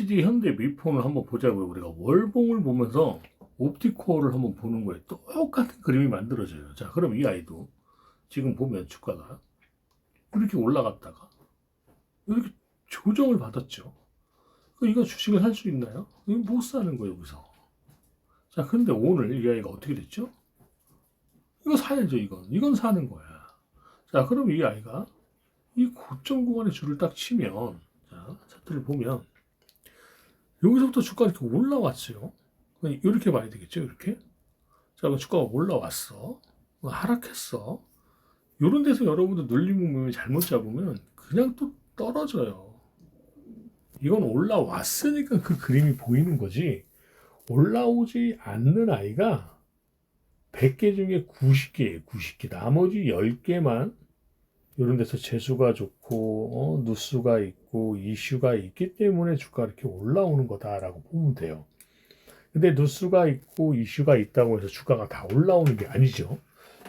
HD 현대 미폰을 한번 보자고요. 우리가 월봉을 보면서 옵티코어를 한번 보는 거예요. 똑같은 그림이 만들어져요. 자, 그럼 이 아이도 지금 보면 주가가 이렇게 올라갔다가 이렇게 조정을 받았죠. 이거 주식을 살 수 있나요? 이거 못 사는 거예요, 여기서. 자, 근데 오늘 이 아이가 어떻게 됐죠? 이거 사야죠, 이건. 이건 사는 거야. 자, 그럼 이 아이가 이 고점 구간에 줄을 딱 치면, 자, 차트를 보면, 여기서부터 주가 이렇게 올라왔어요. 이렇게 봐야 되겠죠, 이렇게. 자, 주가가 올라왔어. 하락했어. 요런 데서 여러분들 눌림목을 잘못 잡으면 그냥 또 떨어져요. 이건 올라왔으니까 그 그림이 보이는 거지. 올라오지 않는 아이가 100개 중에 90개예요. 90개. 나머지 10개만 이런 데서 재수가 좋고 어, 누수가 있고 이슈가 있기 때문에 주가 이렇게 올라오는 거다라고 보면 돼요. 근데 누수가 있고 이슈가 있다고 해서 주가가 다 올라오는 게 아니죠.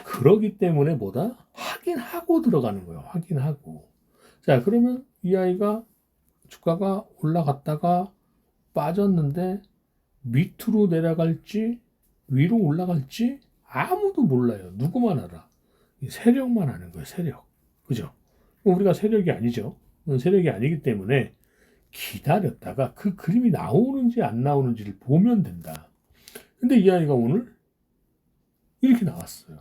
그러기 때문에 뭐다? 확인하고 들어가는 거예요. 확인하고. 자, 그러면 이 아이가 주가가 올라갔다가 빠졌는데 밑으로 내려갈지 위로 올라갈지 아무도 몰라요. 누구만 알아. 이 세력만 아는 거예요. 세력. 그죠? 우리가 세력이 아니죠. 세력이 아니기 때문에 기다렸다가 그 그림이 나오는지 안 나오는지를 보면 된다. 근데 이 아이가 오늘 이렇게 나왔어요.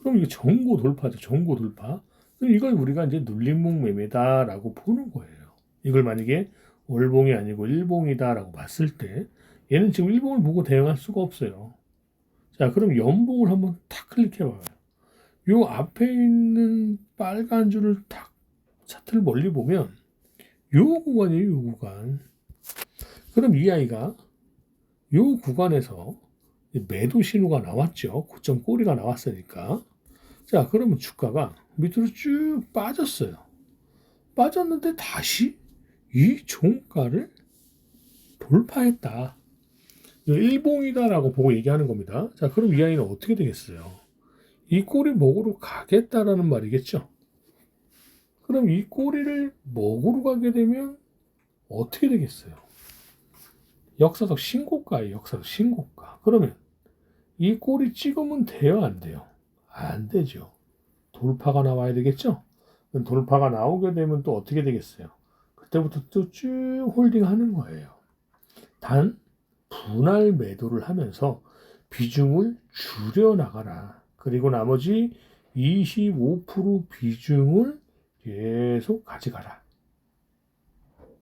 그럼 이게 전고 돌파죠. 전고 돌파. 이걸 우리가 이제 눌림목 매매다라고 보는 거예요. 이걸 만약에 월봉이 아니고 일봉이다라고 봤을 때 얘는 지금 일봉을 보고 대응할 수가 없어요. 자, 그럼 연봉을 한번 탁 클릭해 봐요. 요 앞에 있는 빨간 줄을 탁 차트를 멀리 보면 요 구간이에요, 요 구간. 그럼 이 아이가 요 구간에서 매도 신호가 나왔죠. 고점 꼬리가 나왔으니까. 자, 그러면 주가가 밑으로 쭉 빠졌어요. 빠졌는데 다시 이 종가를 돌파했다. 일봉이다라고 보고 얘기하는 겁니다. 자, 그럼 이 아이는 어떻게 되겠어요? 이 꼬리 먹으러 가겠다라는 말이겠죠. 그럼 이 꼬리를 먹으러 가게 되면 어떻게 되겠어요? 역사적 신고가예요. 역사적 신고가. 그러면 이 꼬리 찍으면 돼요, 안 돼요? 안 되죠. 돌파가 나와야 되겠죠? 돌파가 나오게 되면 또 어떻게 되겠어요? 그때부터 또 쭉 홀딩하는 거예요. 단 분할 매도를 하면서 비중을 줄여 나가라. 그리고 나머지 25% 비중을 계속 가져가라.